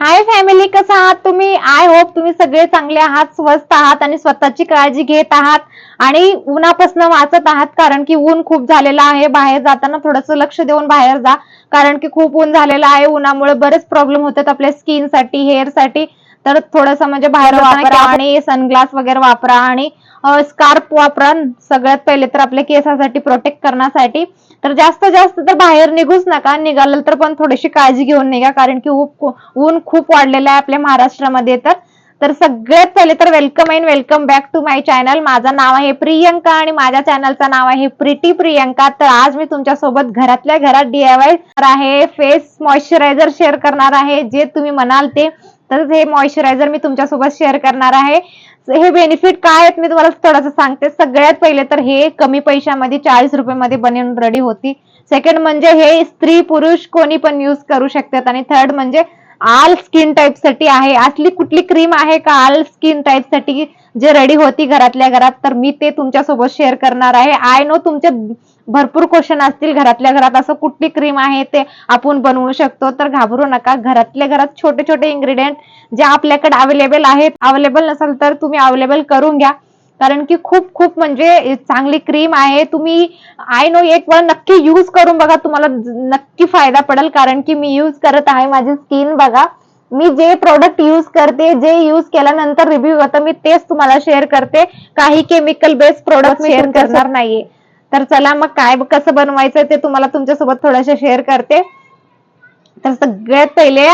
Hi family कसं आहात तुम्ही? आय होप तुम्ही सगळे चांगले आहात स्वस्त आहात आणि स्वतःची काळजी घेत आहात आणि उन्हापासून वाचत आहात कारण की ऊन खूप झालेलं आहे. बाहेर जाताना थोडंसं लक्ष देऊन बाहेर जा कारण की खूप ऊन झालेलं आहे. उन्हामुळे बरेच प्रॉब्लेम होतात आपल्या स्किनसाठी हेअरसाठी तर थोडंसं म्हणजे बाहेर वापरा आणि सनग्लास वगैरे वापरा आणि स्कार्फ वापरा सगळ्यात पहिले तर आपल्या केसासाठी प्रोटेक्ट करण्यासाठी. तर जास्त जास्त तर बाहेर निघूच नका. निघालं तर पण थोडीशी काळजी घेऊन निघा. कारण की ऊप- ऊन खूप वाढलेलं आहे आपल्या महाराष्ट्रामध्ये तर. तर सगळ्यात पहिले तर welcome and welcome back to my channel माझं नाव आहे प्रियंका आणि माझ्या चॅनलचं नाव आहे प्रिटी प्रियंका. तर आज मी तुमच्यासोबत घरातल्या घरात डीआयवाय आहे. फेस मॉइश्चरायझर शेअर करणार आहे. जे तुम्ही म्हणाल ते तर हे मॉइश्चरायझर मी तुमच्यासोबत शेअर करणार आहे. हे बेनिफिट काय आहेत मी तुम्हाला थोडंसं सांगते. सगळ्यात पहिले तर हे कमी पैशामध्ये चाळीस रुपयामध्ये बनवून रेडी होती. सेकंड म्हणजे हे स्त्री पुरुष कोणी पण युज करू शकतात. आणि थर्ड म्हणजे आल स्किन टाईपसाठी आहे. असली कुठली क्रीम आहे का आल स्किन टाईपसाठी जे रेडी होती घरातल्या घरात तर मी ते तुमच्यासोबत शेअर करणार आहे. आय नो तुमचे भरपूर क्वेश्चन असतील घरातल्या घरात. असं कुठली क्रीम आहे ते आपण बनवू शकतो. तर घाबरू नका. घरातल्या घरात छोटे छोटे इन्ग्रेडियंट जे आपल्याकडे अवेलेबल आहेत अवेलेबल नसेल तर तुम्ही अवेलेबल करून घ्या. कारण की खूप खूप म्हणजे चांगली क्रीम आहे. तुम्ही आय नो एक वेळ नक्की यूज करून बघा. तुम्हाला नक्की फायदा पडेल. कारण की मी यूज करत आहे माझी स्किन बघा. मी जे प्रोडक्ट यूज करते जे यूज केल्यानंतर रिव्ह्यू होतं मी तेच तुम्हाला शेअर करते. काही केमिकल बेस्ड प्रोडक्ट शेअर करणार नाहीये. तर चला मग काय कसं बनवायचं ते तुम्हाला तुमच्यासोबत थोडंसं शेअर करते. तर सगळ्यात पहिले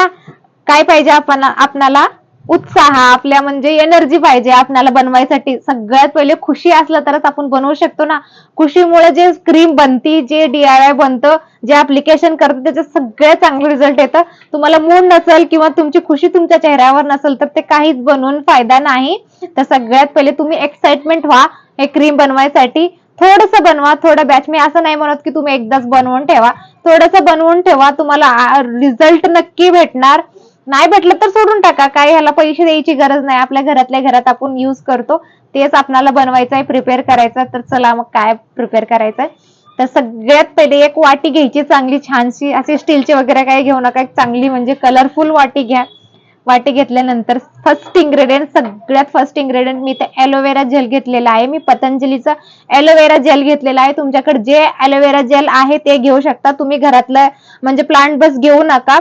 काय पाहिजे आपण आपणाला उत्साह आपल्या म्हणजे एनर्जी पाहिजे आपल्याला बनवायसाठी. सगळ्यात पहिले खुशी असलं तरच आपण बनवू शकतो ना. खुशीमुळे जे क्रीम बनती जे डीआयवाय बनतं जे ऍप्लिकेशन करतं त्याचं सगळ्यात चांगलं रिझल्ट येतं. तुम्हाला मूड नसेल किंवा तुमची खुशी तुमच्या चेहऱ्यावर नसेल तर ते काहीच बनवून फायदा नाही. तर सगळ्यात पहिले तुम्ही एक्साइटमेंट व्हा हे क्रीम बनवायसाठी. थोडस बनवा थोडं बॅच मी असं नाही म्हणत की तुम्ही एकदाच बनवून ठेवा. थोडस बनवून ठेवा तुम्हाला रिझल्ट नक्की भेटणार. नाही भेटलं तर सोडून टाका. काय ह्याला पैसे द्यायची गरज नाही. आपल्या घरातल्या घरात आपण युज करतो. तेच आपल्याला बनवायचं आहे प्रिपेअर करायचं. तर चला मग काय प्रिपेअर करायचं आहे तर सगळ्यात पहिले एक वाटी घ्यायची चांगली छानशी असे स्टीलची वगैरे काही घेऊ नका. एक चांगली म्हणजे कलरफुल वाटी घ्या. वाटी घेतल्यानंतर फर्स्ट इंग्रेडियंट सगळ्यात फर्स्ट इंग्रेडियंट मी ते ॲलोवेरा जेल घेतलेला आहे. मी पतंजलीचा ॲलोवेरा जेल घेतलेला आहे. तुमच्याकडे जे ॲलोवेरा जेल आहे ते घेऊ शकता. तुम्ही घरातलं म्हणजे प्लांट बस घेऊ नका.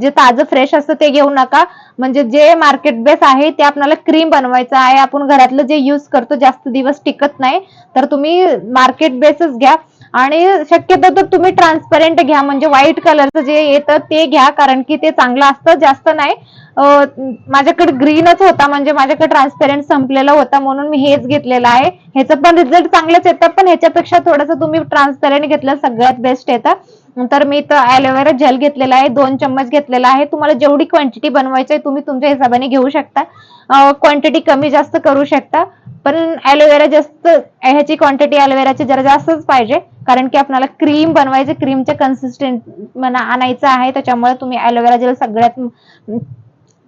जे ताजं फ्रेश असतं ते घेऊ नका. म्हणजे जे मार्केट बेस आहे ते आपल्याला क्रीम बनवायचं आहे. आपण घरातलं जे युज करतो जास्त दिवस टिकत नाही. तर तुम्ही मार्केट बेसच घ्या. आणि शक्यतो तर तुम्ही ट्रान्सपरंट घ्या म्हणजे व्हाईट कलरचं जे येतं ते घ्या कारण की ते चांगलं असतं जास्त नाही. माझ्याकडे ग्रीनच होता म्हणजे माझ्याकडे ट्रान्सपेरंट संपलेला होता म्हणून मी हेच घेतलेलं आहे. ह्याचं पण रिझल्ट चांगलंच येतं पण ह्याच्यापेक्षा थोडंसं तुम्ही ट्रान्सपेरंट घेतलं सगळ्यात बेस्ट येतं. तर मी तर ॲलोवेरा जेल घेतलेला आहे दोन चम्मच घेतलेला आहे. तुम्हाला जेवढी क्वांटिटी बनवायची आहे तुम्ही तुमच्या हिशोबाने घेऊ शकता. क्वांटिटी कमी जास्त करू शकता. पण ॲलोवेरा जास्त ह्याची क्वांटिटी ॲलोवेराची जरा जास्तच पाहिजे. कारण की आपल्याला क्रीम बनवायचे क्रीमचे कन्सिस्टंट म्हणा आणायचं आहे त्याच्यामुळे तुम्ही ॲलोवेरा जेल सगळ्यात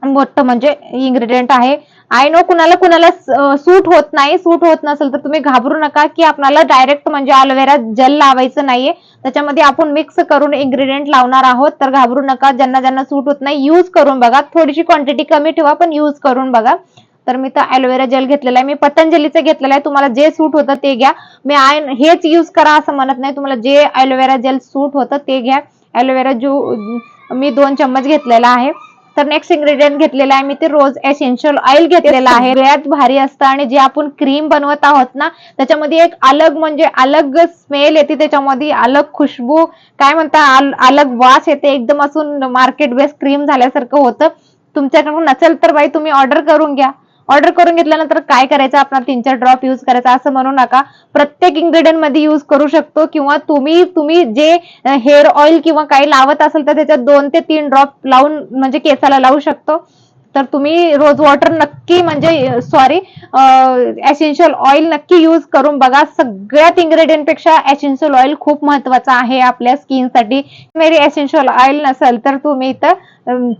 मोठं म्हणजे इन्ग्रेडियंट आहे. आय नो कुणाला कुणाला सूट होत नाही. सूट होत नसेल तर तुम्ही घाबरू नका की आपल्याला डायरेक्ट म्हणजे अलोवेरा जेल लावायचं नाहीये. त्याच्यामध्ये आपण मिक्स करून इन्ग्रेडियंट लावणार आहोत. तर घाबरू नका. ज्यांना ज्यांना सूट होत नाही यूज करून बघा. थोडीशी क्वांटिटी कमी ठेवा पण यूज करून बघा. तर मी तर ॲलोवेरा जेल घेतलेला आहे. मी पतंजलीचं घेतलेलं आहे. तुम्हाला जे सूट होतं ते घ्या. मी आय हेच यूज करा असं म्हणत नाही. तुम्हाला जे ॲलोवेरा जेल सूट होतं ते घ्या. ॲलोवेरा ज्यू मी दोन चम्मच घेतलेला आहे. तर नेक्स्ट इन्ग्रेडियंट घेतलेला आहे. मी ते रोज एसेन्शियल ऑइल घेतलेला आहे. सगळ्यात भारी असतं आणि जे आपण क्रीम बनवत आहोत ना त्याच्यामध्ये एक अलग म्हणजे अलग स्मेल येते. त्याच्यामध्ये अलग खुशबू काय म्हणता अलग वास येते. एकदम असून मार्केट बेस्ट क्रीम झाल्यासारखं होतं. तुमच्याकडून नसेल तर बाई तुम्ही ऑर्डर करून घ्या. ऑर्डर करून घेतल्यानंतर काय करायचं? आपण तीन चार ड्रॉप युज करायचा. असं म्हणू नका. प्रत्येक इन्ग्रेडियंटमध्ये युज करू शकतो किंवा तुम्ही तुम्ही जे हेअर ऑइल किंवा काही लावत असेल तर त्याच्यात दोन ते तीन ड्रॉप लावून म्हणजे केसाला लावू शकतो. तर तुम्ही रोज वॉटर नक्की म्हणजे सॉरी एसेन्शियल ऑइल नक्की यूज करून बघा. सगळ्यात इन्ग्रेडियंटपेक्षा एसेन्शियल ऑइल खूप महत्त्वाचा आहे आपल्या स्किनसाठी मेरी एसेन्शियल ऑइल नसेल तर तुम्ही इथं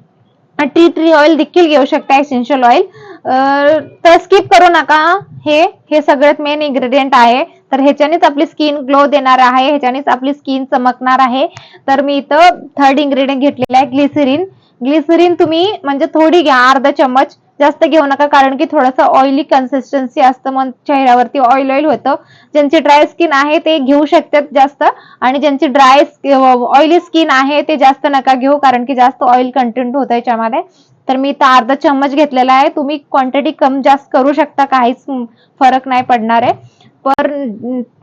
टी ट्री ऑइल देखील घेऊ शकता एसेन्शियल ऑइल तर स्किप करू नका. हे हे सगळ्यात मेन इन्ग्रेडियंट आहे. तर ह्याच्यानेच आपली स्किन ग्लो देणार आहे. ह्याच्यानेच आपली स्किन चमकणार आहे. तर मी इथं थर्ड इन्ग्रेडियंट घेतलेला आहे ग्लिसरीन ग्लिसरीन तुम्ही म्हणजे थोडी घ्या अर्धा चमच जास्त घेऊ नका कारण की थोडंसं ऑइली कन्सिस्टन्सी असतं. मग चेहऱ्यावरती ऑइल ऑइल होतं. ज्यांची ड्राय स्किन आहे ते घेऊ शकतात जास्त. आणि ज्यांची ड्राय ऑइली स्किन आहे ते जास्त नका घेऊ कारण की जास्त ऑइल कंटेंट होतं याच्यामध्ये. तर मी इथं अर्धा चम्मच घेतलेला आहे. तुम्ही क्वांटिटी कम जास्त करू शकता. काहीच फरक नाही पडणार आहे. पर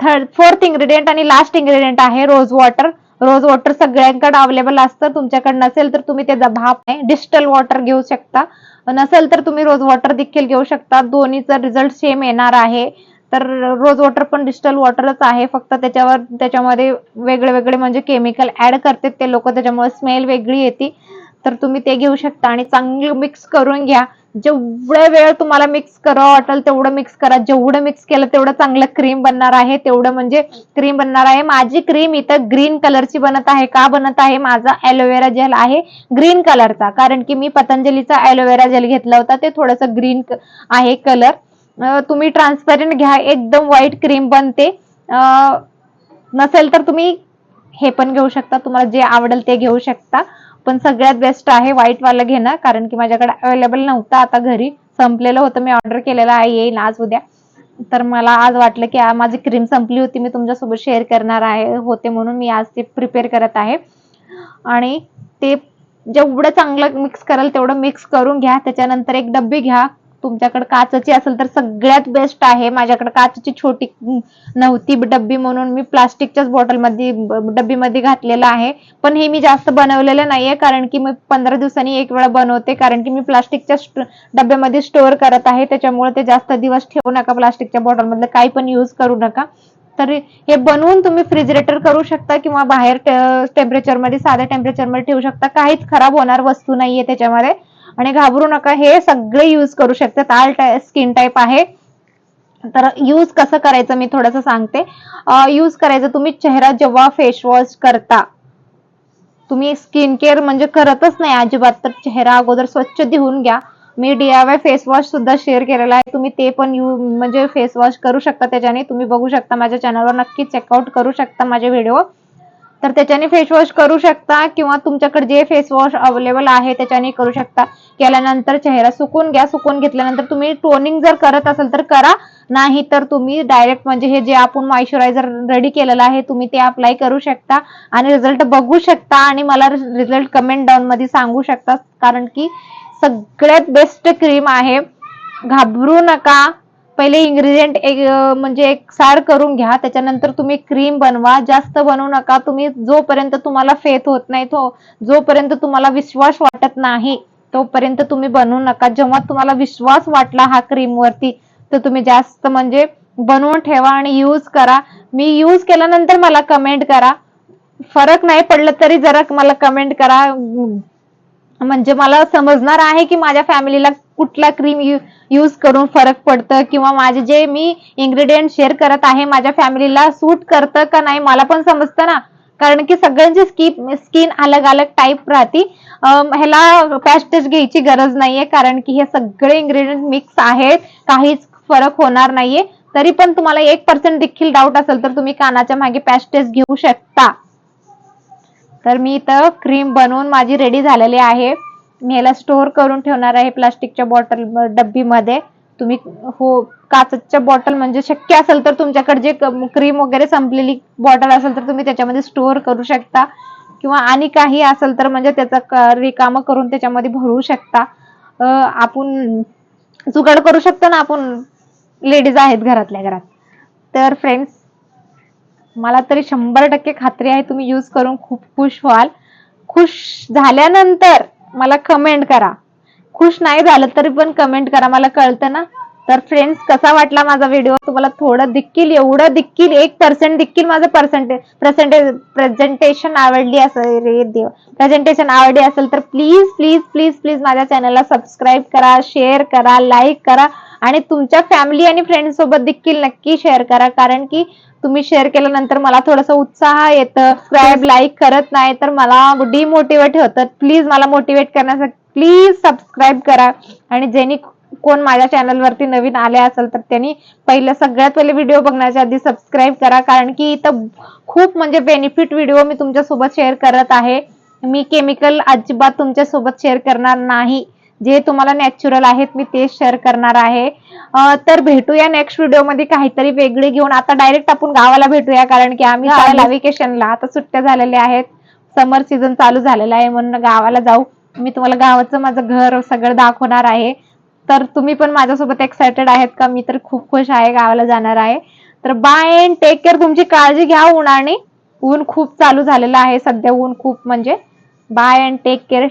थर्ड फोर्थ इंग्रेडियंट आणि लास्ट इंग्रेडियंट आहे रोज वॉटर रोज वॉटर सगळ्यांकडे अवेलेबल असतं. तुमच्याकडे नसेल तर तुम्ही त्याचा भाप आहे डिस्टल वॉटर घेऊ शकता. नसेल तर तुम्ही रोज वॉटर देखील घेऊ शकता. दोन्हीचा रिझल्ट सेम येणार आहे. तर रोज वॉटर पण डिजिटल वॉटरच आहे. फक्त त्याच्यावर त्याच्यामध्ये वेगळे वेगळे म्हणजे केमिकल ऍड करतात. ते लोक त्याच्यामुळे स्मेल वेगळी येते. तर तुम्ही ते घेऊ शकता आणि चांगलं मिक्स करून घ्या. जेवढ्या वेळ तुम्हाला मिक्स करावं वाटेल तेवढं मिक्स करा. जेवढं मिक्स केलं तेवढं चांगलं क्रीम बनणार आहे. तेवढं म्हणजे क्रीम बनणार आहे. माझी क्रीम इथं ग्रीन कलरची बनत आहे. का बनत आहे? माझा ॲलोवेरा जेल आहे ग्रीन कलरचा कारण की मी पतंजलीचा ॲलोवेरा जेल घेतला होता. ते थोडंसं ग्रीन आहे कलर तुम्ही ट्रान्सपरंट घ्या. एकदम व्हाईट क्रीम बनते. नसेल तर तुम्ही हे पण घेऊ शकता. तुम्हाला जे आवडेल ते घेऊ शकता. पण सगळ्यात बेस्ट आहे व्हाईट वाला घेणं कारण की माझ्याकडे अवेलेबल नव्हतं आता घरी. संपलेलं होतं मी ऑर्डर केलेलं आहे येईल आज उद्या. तर मला आज वाटलं की माझी क्रीम संपली होती मी तुमच्यासोबत शेअर करणार आहे होते म्हणून मी आज ते प्रिपेअर करत आहे. आणि ते जेवढं चांगलं मिक्स कराल तेवढं मिक्स करून घ्या. त्याच्यानंतर एक डब्बी घ्या. तुमच्याकडे काचची असेल तर सगळ्यात बेस्ट आहे. माझ्याकडे काचची छोटी नव्हती डब्बी म्हणून मी प्लास्टिकच्याच बॉटलमध्ये डब्बीमध्ये घातलेलं आहे. पण हे मी जास्त बनवलेलं नाहीये कारण की मी पंधरा दिवसांनी एक वेळा बनवते कारण की मी प्लास्टिकच्या डब्यामध्ये स्टोअर करत आहे. त्याच्यामुळे ते जास्त दिवस ठेवू नका. प्लास्टिकच्या बॉटलमधलं काही पण यूज करू नका. तर हे बनवून तुम्ही फ्रिजरेटर करू शकता किंवा बाहेर टेम्परेचरमध्ये साध्या टेम्परेचरमध्ये ठेवू शकता. काहीच खराब होणार वस्तू नाहीये त्याच्यामध्ये. आणि घाबरू नका हे सगळे यूज करू शकतात आल स्किन टाईप आहे. तर यूज कसं करायचं मी थोडंसं सांगते. यूज करायचं तुम्ही चेहरा जेव्हा फेस वॉश करता तुम्ही स्किन केअर म्हणजे करतच नाही अजिबात तर चेहरा अगोदर स्वच्छ धुवून घ्या. मी डीआयवाय फेस वॉश सुद्धा शेअर केलेला आहे. तुम्ही ते पण यू म्हणजे फेस वॉश करू शकता त्याच्याने. तुम्ही बघू शकता माझ्या चॅनलवर नक्की चेकआउट करू शकता माझे व्हिडिओ तर त्याच्याने फेस वॉश करू शकता किंवा तुमच्याकडे जे फेस वॉश अवेलेबल आहे त्याच्याने करू शकता. केल्यानंतर चेहरा सुकून घ्या. सुकून घेतल्यानंतर तुम्ही टोनिंग जर करत असाल तर करा. नाही तर तुम्ही डायरेक्ट म्हणजे हे जे आपण मॉइश्चरायझर रेडी केलेलं आहे तुम्ही ते अप्लाय करू शकता आणि रिझल्ट बघू शकता आणि मला रिझल्ट कमेंट डाऊन मध्ये सांगू शकता. कारण की सगळ्यात बेस्ट क्रीम आहे. घाबरू नका. पहिले इन्ग्रेडियंट एक म्हणजे एक सार करून घ्या त्याच्यानंतर तुम्ही क्रीम बनवा जास्त बनवू नका तुम्ही जोपर्यंत तुम्हाला फेथ होत नाही तो जोपर्यंत तुम्हाला विश्वास वाटत नाही तोपर्यंत तुम्ही बनवू नका. जेव्हा तुम्हाला विश्वास वाटला हा क्रीम वरती तर तुम्ही जास्त म्हणजे बनवून ठेवा आणि यूज करा. मी यूज केल्यानंतर मला कमेंट करा. फरक नाही पडलं तरी जरा मला कमेंट करा. म्हणजे मला समजणार आहे की माझ्या फॅमिलीला कुठला क्रीम यूज करून फरक पडतं किंवा माझे जे मी इन्ग्रेडियंट शेअर करत आहे माझ्या फॅमिलीला सूट करतं का नाही मला पण समजतं ना. कारण की सगळ्यांची स्किप स्किन अलग अलग टाईप राहते ह्याला पॅस्टेज टेस्ट घ्यायची गरज नाहीये कारण की हे सगळे इन्ग्रेडियंट मिक्स आहेत. काहीच फरक होणार नाहीये. तरी पण तुम्हाला एक पर्सेंट देखील डाऊट असेल तर तुम्ही कानाच्या मागे पॅस्टेज टेस्ट घेऊ शकता. तर मी इथं क्रीम बनवून माझी रेडी झालेली आहे. मी याला स्टोअर करून ठेवणार आहे प्लास्टिकच्या बॉटल डब्बीमध्ये. तुम्ही हो काचच्या बॉटल म्हणजे शक्य असेल तर तुमच्याकडे जे क्रीम वगैरे संपलेली बॉटल असेल तर तुम्ही त्याच्यामध्ये स्टोअर करू शकता. किंवा आणि काही असेल तर म्हणजे त्याचा क- रिकामं करून त्याच्यामध्ये भरू शकता. आपण जुगाड करू शकतो ना आपण? लेडीज आहेत घरातल्या घरात. तर फ्रेंड्स मला तरी शंभर टक्के खात्री आहे तुम्ही यूज करून खूप खुश व्हाल. खुश झाल्यानंतर मला कमेंट करा. खुश नाही झालं तरी पण कमेंट करा. मला कळतं ना? तर फ्रेंड्स कसा वाटला माझा व्हिडिओ तुम्हाला थोडं देखील एवढं देखील एक पर्सेंट देखील माझं पर्सेंटेज पर्सेंटेज प्रेझेंटेशन आवडली असेल. रे देव. प्रेझेंटेशन आवडली असेल तर प्लीज प्लीज प्लीज प्लीज माझ्या चॅनलला सबस्क्राईब करा शेअर करा लाईक करा आणि तुमच्या फॅमिली आणि फ्रेंड्स सोबत देखील नक्की शेअर करा. कारण की तुम्ही शेअर केल्यानंतर मला थोडासा उत्साह येतं. सबस्क्राईब लाईक करत नाही तर मला डिमोटिवेट होतं. प्लीज मला मोटिवेट करण्यासाठी प्लीज सबस्क्राईब करा. आणि जेणे कोण माझ्या चॅनल वरती नवीन आले असेल तर त्यांनी पहिलं सगळ्यात पहिले व्हिडिओ बघण्याच्या आधी सबस्क्राईब करा. कारण की इथं खूप म्हणजे बेनिफिट व्हिडिओ मी तुमच्यासोबत शेअर करत आहे. मी केमिकल अजिबात तुमच्यासोबत शेअर करणार नाही. जे तुम्हाला नॅचरल आहेत मी तेच शेअर करणार आहे. तर भेटूया नेक्स्ट व्हिडिओमध्ये काहीतरी वेगळी घेऊन. आता डायरेक्ट आपण गावाला भेटूया कारण की आम्ही वेकेशनला आता सुट्ट्या झालेल्या आहेत. समर सीझन चालू झालेला आहे म्हणून गावाला जाऊ. मी तुम्हाला गावाचं माझं घर सगळं दाखवणार आहे. तर तुम्ही पण माझ्यासोबत एक्सायटेड आहेत का? मी तर खूप खुश आहे गावाला जाणार आहे. तर बाय अँड टेक केअर तुमची काळजी घ्या उन्हाने. ऊन खूप चालू झालेलं आहे. सध्या ऊन खूप म्हणजे बाय अँड टेक केअर